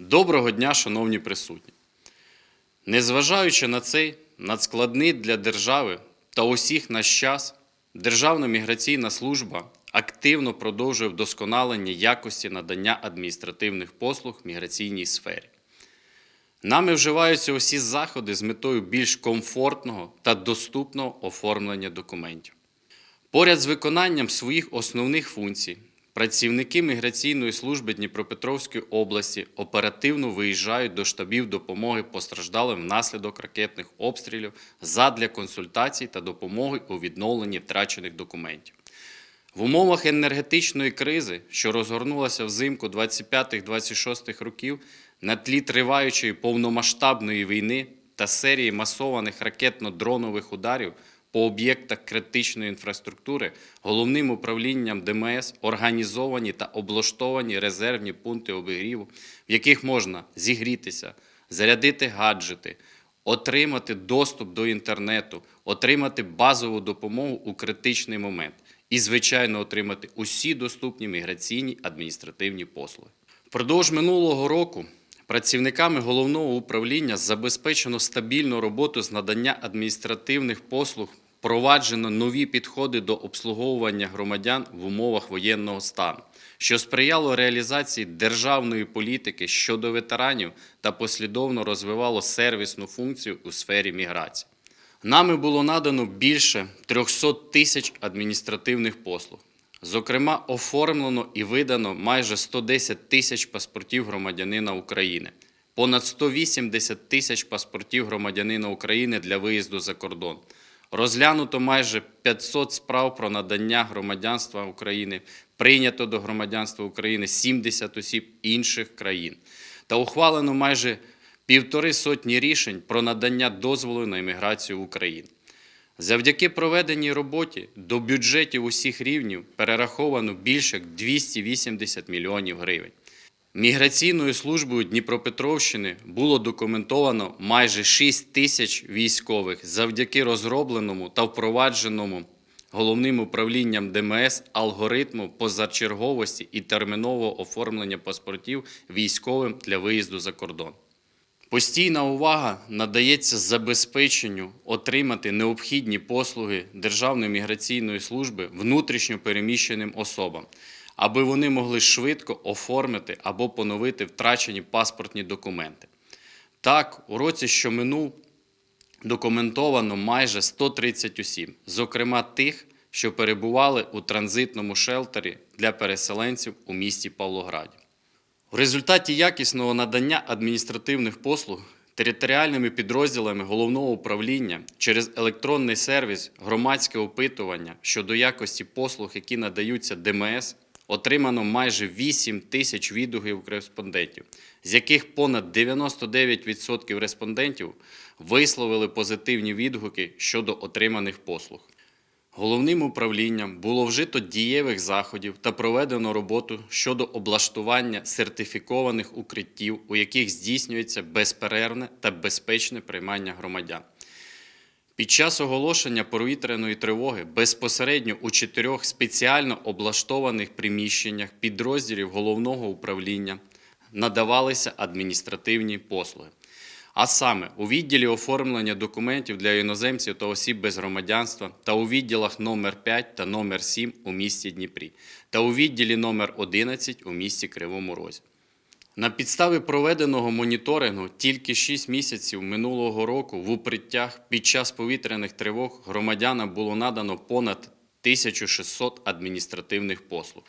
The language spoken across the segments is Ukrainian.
Доброго дня, шановні присутні. Незважаючи на цей надскладний для держави та усіх наш час, Державна міграційна служба активно продовжує вдосконалення якості надання адміністративних послуг в міграційній сфері. Нами вживаються усі заходи з метою більш комфортного та доступного оформлення документів. Поряд з виконанням своїх основних функцій, працівники міграційної служби Дніпропетровської області оперативно виїжджають до штабів допомоги постраждалим внаслідок ракетних обстрілів задля консультацій та допомоги у відновленні втрачених документів. В умовах енергетичної кризи, що розгорнулася взимку 25-26 років, на тлі триваючої повномасштабної війни та серії масованих ракетно-дронових ударів по об'єктах критичної інфраструктури, головним управлінням ДМС організовані та облаштовані резервні пункти обігріву, в яких можна зігрітися, зарядити гаджети, отримати доступ до інтернету, отримати базову допомогу у критичний момент і, звичайно, отримати усі доступні міграційні адміністративні послуги. Впродовж минулого року працівниками головного управління забезпечено стабільну роботу з надання адміністративних послуг, впроваджено нові підходи до обслуговування громадян в умовах воєнного стану, що сприяло реалізації державної політики щодо ветеранів та послідовно розвивало сервісну функцію у сфері міграції. Нами було надано більше 300 тисяч адміністративних послуг. Зокрема, оформлено і видано майже 110 тисяч паспортів громадянина України, понад 180 тисяч паспортів громадянина України для виїзду за кордон. Розглянуто майже 500 справ про надання громадянства України, прийнято до громадянства України 70 осіб інших країн та ухвалено майже півтори сотні рішень про надання дозволу на імміграцію в Україну. Завдяки проведеній роботі до бюджетів усіх рівнів перераховано більше як 280 мільйонів гривень. Міграційною службою Дніпропетровщини було документовано майже 6 тисяч військових завдяки розробленому та впровадженому головним управлінням ДМС алгоритму позачерговості і термінового оформлення паспортів військовим для виїзду за кордон. Постійна увага надається забезпеченню отримати необхідні послуги Державної міграційної служби внутрішньо переміщеним особам, аби вони могли швидко оформити або поновити втрачені паспортні документи. Так, у році, що минув, документовано майже 130 осіб, зокрема тих, що перебували у транзитному шелтері для переселенців у місті Павлограді. В результаті якісного надання адміністративних послуг територіальними підрозділами головного управління через електронний сервіс громадське опитування щодо якості послуг, які надаються ДМС, отримано майже 8 тисяч відгуків кореспондентів, з яких понад 99% респондентів висловили позитивні відгуки щодо отриманих послуг. Головним управлінням було вжито дієвих заходів та проведено роботу щодо облаштування сертифікованих укриттів, у яких здійснюється безперервне та безпечне приймання громадян. Під час оголошення повітряної тривоги безпосередньо у чотирьох спеціально облаштованих приміщеннях підрозділів головного управління надавалися адміністративні послуги. А саме у відділі оформлення документів для іноземців та осіб без громадянства та у відділах номер 5 та номер 7 у місті Дніпрі та у відділі номер 11 у місті Кривому Розі. На підставі проведеного моніторингу тільки 6 місяців минулого року в укриттях під час повітряних тривог громадянам було надано понад 1600 адміністративних послуг.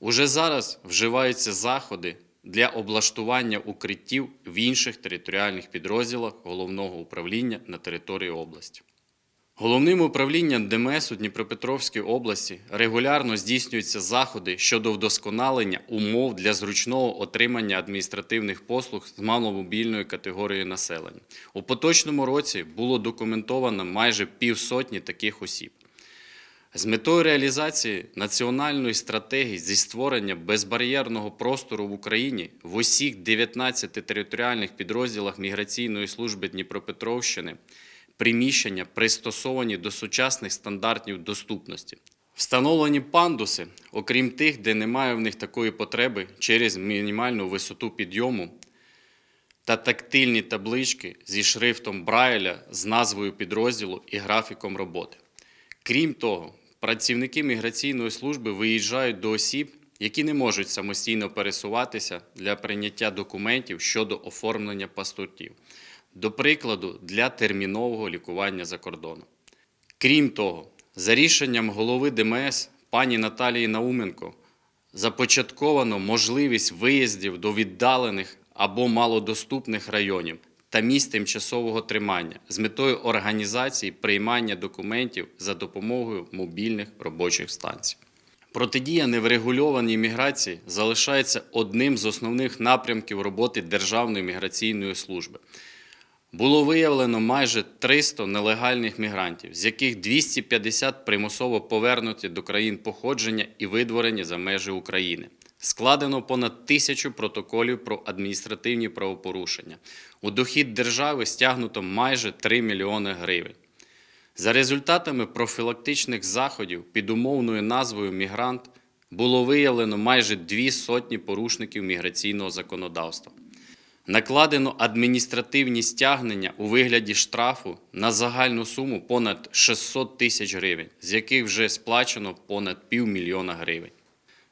Уже зараз вживаються заходи для облаштування укриттів в інших територіальних підрозділах головного управління на території області. Головним управлінням ДМС у Дніпропетровській області регулярно здійснюються заходи щодо вдосконалення умов для зручного отримання адміністративних послуг з маломобільної категорії населення. У поточному році було документовано майже півсотні таких осіб. З метою реалізації національної стратегії зі створення безбар'єрного простору в Україні в усіх 19 територіальних підрозділах Міграційної служби Дніпропетровщини приміщення пристосовані до сучасних стандартів доступності. Встановлені пандуси, окрім тих, де немає в них такої потреби через мінімальну висоту підйому, та тактильні таблички зі шрифтом Брайля з назвою підрозділу і графіком роботи. Крім того, працівники міграційної служби виїжджають до осіб, які не можуть самостійно пересуватися для прийняття документів щодо оформлення паспортів, до прикладу, для термінового лікування за кордоном. Крім того, за рішенням голови ДМС пані Наталії Науменко започатковано можливість виїздів до віддалених або малодоступних районів та місць тимчасового тримання з метою організації приймання документів за допомогою мобільних робочих станцій. Протидія неврегульованій міграції залишається одним з основних напрямків роботи Державної міграційної служби. Було виявлено майже 300 нелегальних мігрантів, з яких 250 примусово повернуті до країн походження і видворені за межі України. Складено понад тисячу протоколів про адміністративні правопорушення. У дохід держави стягнуто майже 3 мільйони гривень. За результатами профілактичних заходів під умовною назвою Мігрант було виявлено майже дві сотні порушників міграційного законодавства. Накладено адміністративні стягнення у вигляді штрафу на загальну суму понад 600 тисяч гривень, з яких вже сплачено понад півмільйона гривень.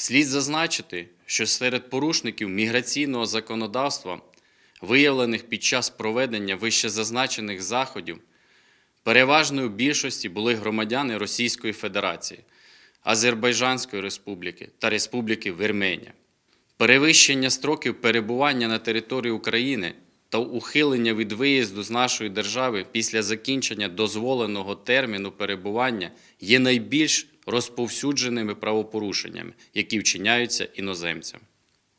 Слід зазначити, що серед порушників міграційного законодавства, виявлених під час проведення вищезазначених заходів, переважною більшості були громадяни Російської Федерації, Азербайджанської Республіки та Республіки Вірменія. Перевищення строків перебування на території України та ухилення від виїзду з нашої держави після закінчення дозволеного терміну перебування є найбільш розповсюдженими правопорушеннями, які вчиняються іноземцям.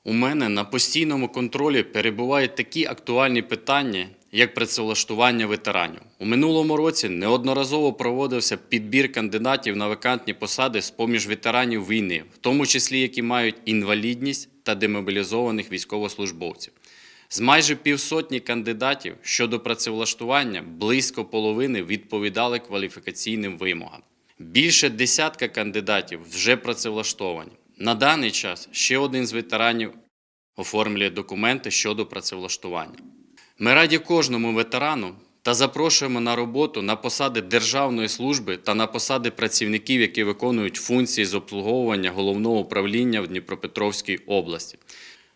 У мене на постійному контролі перебувають такі актуальні питання, як працевлаштування ветеранів. У минулому році неодноразово проводився підбір кандидатів на вакантні посади з поміж ветеранів війни, в тому числі які мають інвалідність та демобілізованих військовослужбовців. З майже півсотні кандидатів щодо працевлаштування близько половини відповідали кваліфікаційним вимогам. Більше десятка кандидатів вже працевлаштовані. На даний час ще один з ветеранів оформлює документи щодо працевлаштування. Ми раді кожному ветерану та запрошуємо на роботу на посади державної служби та на посади працівників, які виконують функції з обслуговування головного управління в Дніпропетровській області.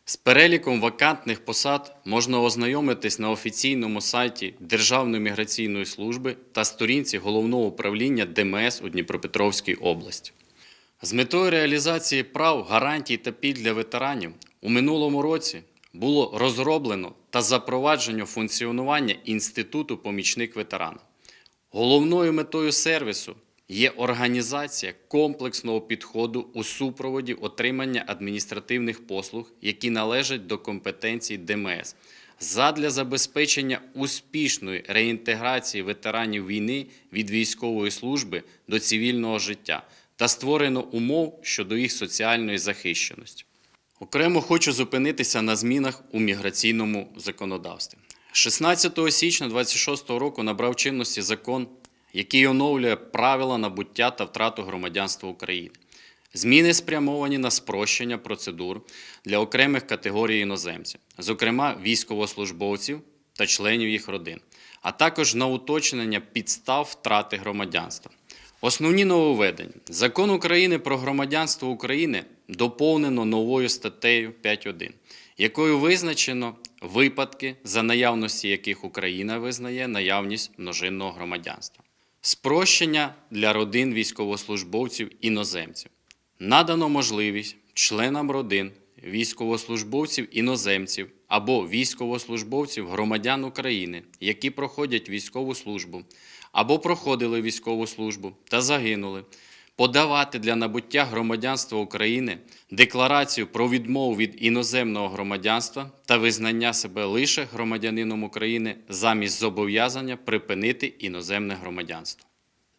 З переліком вакантних посад можна ознайомитись на офіційному сайті Державної міграційної служби та сторінці головного управління ДМС у Дніпропетровській області. З метою реалізації прав, гарантій та пільг для ветеранів у минулому році було розроблено та запроваджено функціонування інституту помічник ветерана. Головною метою сервісу є організація комплексного підходу у супроводі отримання адміністративних послуг, які належать до компетенцій ДМС, задля забезпечення успішної реінтеграції ветеранів війни від військової служби до цивільного життя та створено умов щодо їх соціальної захищеності. Окремо хочу зупинитися на змінах у міграційному законодавстві. 16 січня 2026 року набрав чинності закон, який оновлює правила набуття та втрату громадянства України. Зміни спрямовані на спрощення процедур для окремих категорій іноземців, зокрема військовослужбовців та членів їх родин, а також на уточнення підстав втрати громадянства. Основні нововведення. Закон України про громадянство України доповнено новою статтею 5.1, якою визначено випадки, за наявності яких Україна визнає наявність множинного громадянства. Спрощення для родин військовослужбовців іноземців. Надано можливість членам родин військовослужбовців іноземців або військовослужбовців громадян України, які проходять військову службу або проходили військову службу та загинули, подавати для набуття громадянства України декларацію про відмову від іноземного громадянства та визнання себе лише громадянином України замість зобов'язання припинити іноземне громадянство.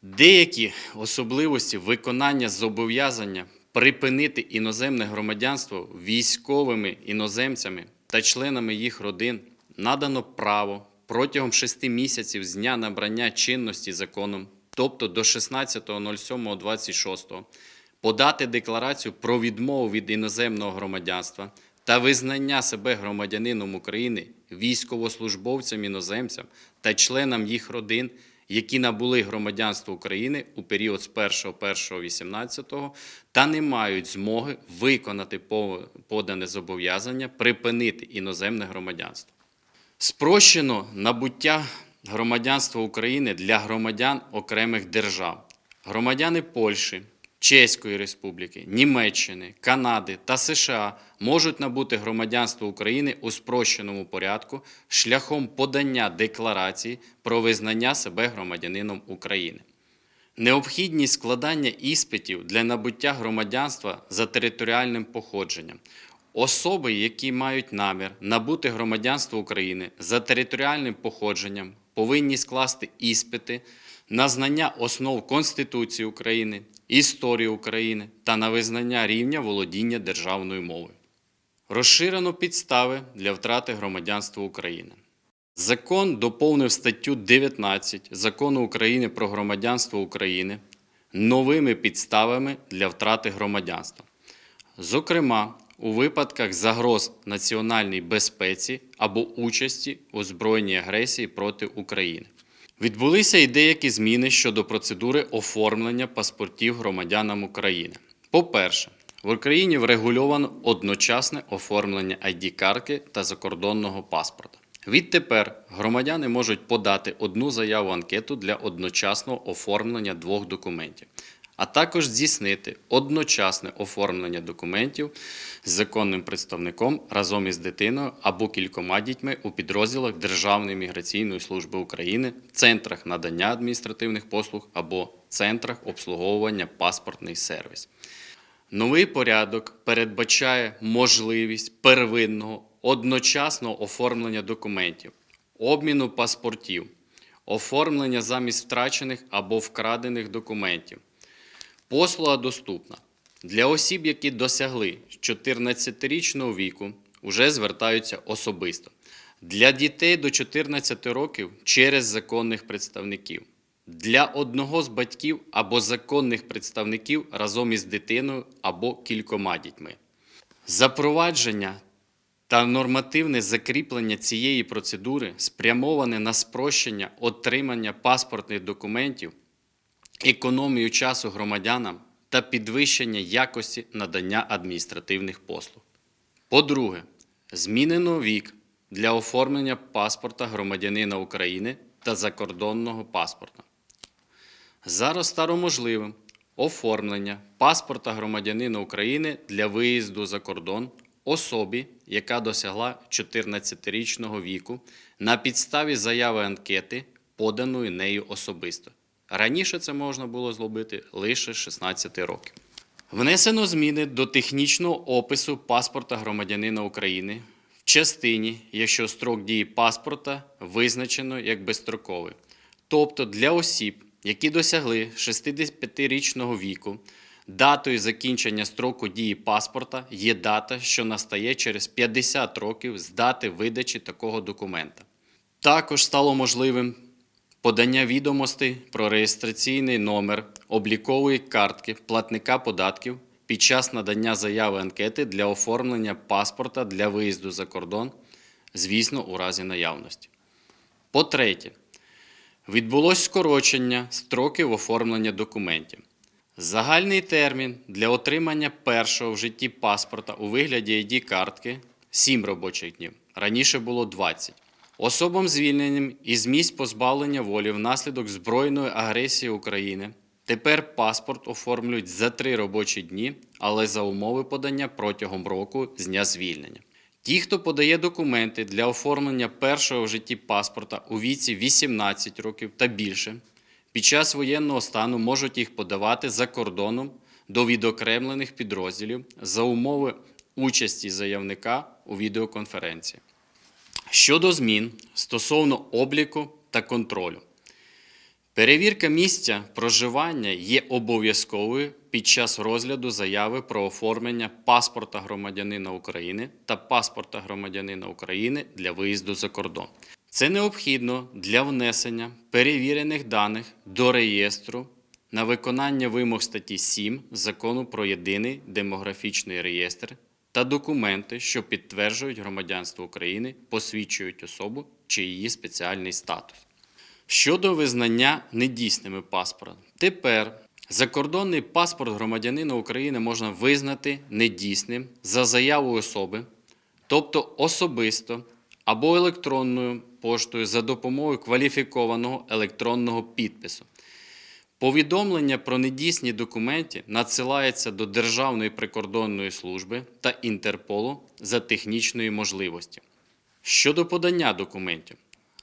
Деякі особливості виконання зобов'язання припинити іноземне громадянство військовими іноземцями та членами їх родин надано право протягом шести місяців з дня набрання чинності законом, тобто до 16.07.26, подати декларацію про відмову від іноземного громадянства та визнання себе громадянином України, військовослужбовцям іноземцям та членам їх родин, які набули громадянство України у період з 1.1.18 та не мають змоги виконати по- подане зобов'язання припинити іноземне громадянство. Спрощено набуття громадянства України для громадян окремих держав. Громадяни Польщі, Чеської Республіки, Німеччини, Канади та США можуть набути громадянство України у спрощеному порядку шляхом подання декларації про визнання себе громадянином України. Необхідність складання іспитів для набуття громадянства за територіальним походженням. Особи, які мають намір набути громадянство України за територіальним походженням, повинні скласти іспити на знання основ Конституції України, історії України та на визнання рівня володіння державною мовою. Розширено підстави для втрати громадянства України. Закон доповнив статтю 19 Закону України про громадянство України новими підставами для втрати громадянства. Зокрема, у випадках загроз національній безпеці або участі у збройній агресії проти України. Відбулися і деякі зміни щодо процедури оформлення паспортів громадянам України. По-перше, в Україні врегульовано одночасне оформлення ID-картки та закордонного паспорта. Відтепер громадяни можуть подати одну заяву анкету для одночасного оформлення двох документів, а також здійснити одночасне оформлення документів з законним представником разом із дитиною або кількома дітьми у підрозділах Державної міграційної служби України, центрах надання адміністративних послуг або центрах обслуговування паспортний сервіс. Новий порядок передбачає можливість первинного одночасного оформлення документів, обміну паспортів, оформлення замість втрачених або вкрадених документів. Послуга доступна для осіб, які досягли 14-річного віку, вже звертаються особисто. Для дітей до 14 років через законних представників. Для одного з батьків або законних представників разом із дитиною або кількома дітьми. Запровадження та нормативне закріплення цієї процедури спрямоване на спрощення отримання паспортних документів, економію часу громадянам та підвищення якості надання адміністративних послуг. По-друге, змінено вік для оформлення паспорта громадянина України та закордонного паспорта. Зараз стало можливим оформлення паспорта громадянина України для виїзду за кордон особі, яка досягла 14-річного віку на підставі заяви анкети, поданої нею особисто. Раніше це можна було зробити лише з 16 років. Внесено зміни до технічного опису паспорта громадянина України в частині, якщо строк дії паспорта визначено як безстроковий. Тобто для осіб, які досягли 65-річного віку, датою закінчення строку дії паспорта є дата, що настає через 50 років з дати видачі такого документа. Також стало можливим подання відомостей про реєстраційний номер облікової картки платника податків під час надання заяви анкети для оформлення паспорта для виїзду за кордон, звісно, у разі наявності. По-третє, відбулось скорочення строків оформлення документів. Загальний термін для отримання першого в житті паспорта у вигляді ID-картки 7 робочих днів. Раніше було 20. Особам звільненим із місць позбавлення волі внаслідок збройної агресії України тепер паспорт оформлюють за 3 робочі дні, але за умови подання протягом року з дня звільнення. Ті, хто подає документи для оформлення першого в житті паспорта у віці 18 років та більше, під час воєнного стану можуть їх подавати за кордоном до відокремлених підрозділів за умови участі заявника у відеоконференції. Щодо змін стосовно обліку та контролю. Перевірка місця проживання є обов'язковою під час розгляду заяви про оформлення паспорта громадянина України та паспорта громадянина України для виїзду за кордон. Це необхідно для внесення перевірених даних до реєстру на виконання вимог статті 7 Закону про єдиний демографічний реєстр та документи, що підтверджують громадянство України, посвідчують особу чи її спеціальний статус. Щодо визнання недійсними паспорта, тепер закордонний паспорт громадянина України можна визнати недійсним за заявою особи, тобто особисто або електронною поштою за допомогою кваліфікованого електронного підпису. Повідомлення про недійсні документи надсилається до Державної прикордонної служби та Інтерполу за технічної можливості. Щодо подання документів,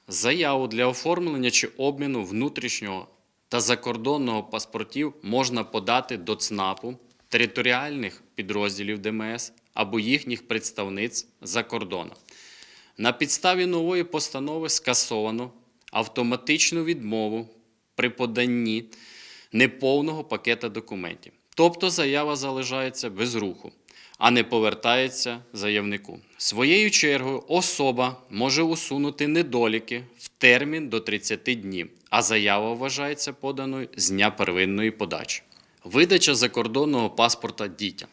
заяву для оформлення чи обміну внутрішнього та закордонного паспортів можна подати до ЦНАПу, територіальних підрозділів ДМС або їхніх представниць за кордоном. На підставі нової постанови скасовано автоматичну відмову при поданні неповного пакета документів. Тобто заява залишається без руху, а не повертається заявнику. Своєю чергою особа може усунути недоліки в термін до 30 днів, а заява вважається поданою з дня первинної подачі. Видача закордонного паспорта дітям.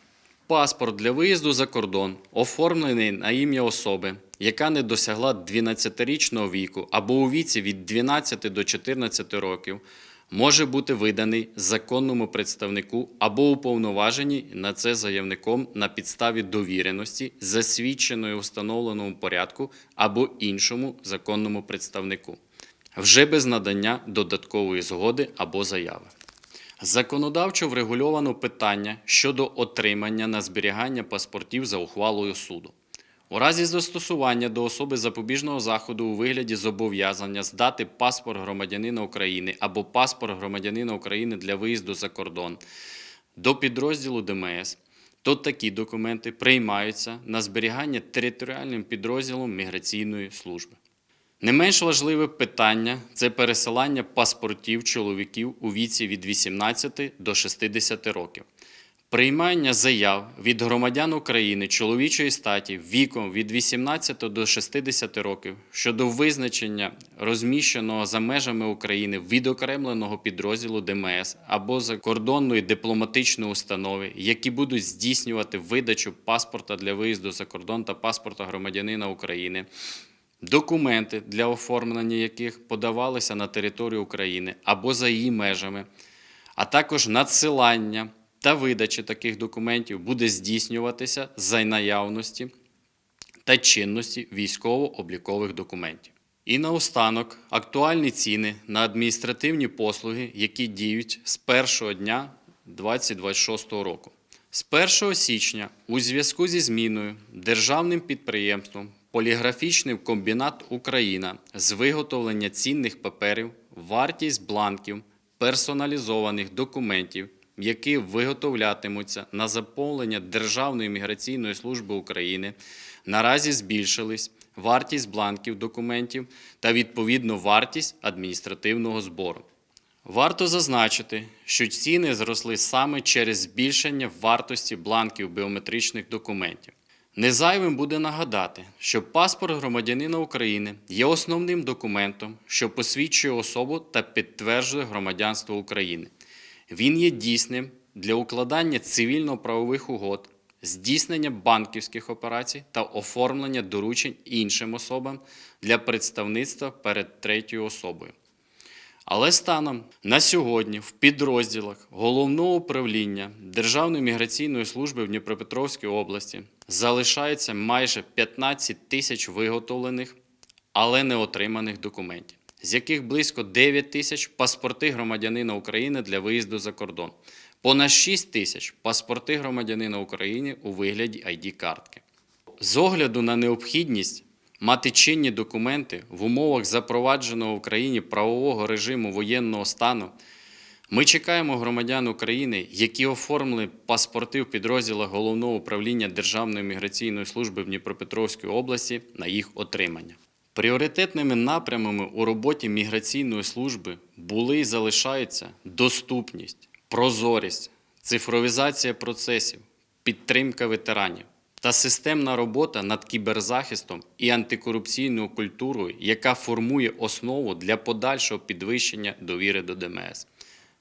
Паспорт для виїзду за кордон, оформлений на ім'я особи, яка не досягла 12-річного віку або у віці від 12 до 14 років, може бути виданий законному представнику або уповноваженій на це заявником на підставі довіреності, засвідченої у встановленому порядку або іншому законному представнику, вже без надання додаткової згоди або заяви. Законодавчо врегульовано питання щодо отримання на зберігання паспортів за ухвалою суду. У разі застосування до особи запобіжного заходу у вигляді зобов'язання здати паспорт громадянина України або паспорт громадянина України для виїзду за кордон до підрозділу ДМС, то такі документи приймаються на зберігання територіальним підрозділом міграційної служби. Не менш важливе питання це пересилання паспортів чоловіків у віці від 18 до 60 років. Приймання заяв від громадян України чоловічої статі віком від 18 до 60 років щодо визначення розміщеного за межами України відокремленого підрозділу ДМС або закордонної дипломатичної установи, які будуть здійснювати видачу паспорта для виїзду за кордон та паспорта громадянина України документи для оформлення яких подавалися на територію України або за її межами, а також надсилання та видача таких документів буде здійснюватися за наявності та чинності військово-облікових документів. І наостанок актуальні ціни на адміністративні послуги, які діють з першого дня 2026 року. З 1 січня у зв'язку зі зміною державним підприємством Поліграфічний комбінат Україна з виготовлення цінних паперів, вартість бланків, персоналізованих документів, які виготовлятимуться на заповнення Державної міграційної служби України, наразі збільшились вартість бланків документів та відповідно вартість адміністративного збору. Варто зазначити, що ціни зросли саме через збільшення вартості бланків біометричних документів. Незайвим буде нагадати, що паспорт громадянина України є основним документом, що посвідчує особу та підтверджує громадянство України. Він є дійсним для укладання цивільно-правових угод, здійснення банківських операцій та оформлення доручень іншим особам для представництва перед третьою особою. Але станом на сьогодні в підрозділах Головного управління Державної міграційної служби в Дніпропетровській області залишається майже 15 тисяч виготовлених, але не отриманих документів, з яких близько 9 тисяч паспорти громадянина України для виїзду за кордон, понад 6 тисяч паспорти громадянина України у вигляді ID-картки. З огляду на необхідність мати чинні документи в умовах запровадженого в Україні правового режиму воєнного стану, ми чекаємо громадян України, які оформили паспорти в підрозділах Головного управління Державної міграційної служби в Дніпропетровській області на їх отримання. Пріоритетними напрямами у роботі міграційної служби були і залишаються доступність, прозорість, цифровізація процесів, підтримка ветеранів та системна робота над кіберзахистом і антикорупційною культурою, яка формує основу для подальшого підвищення довіри до ДМС.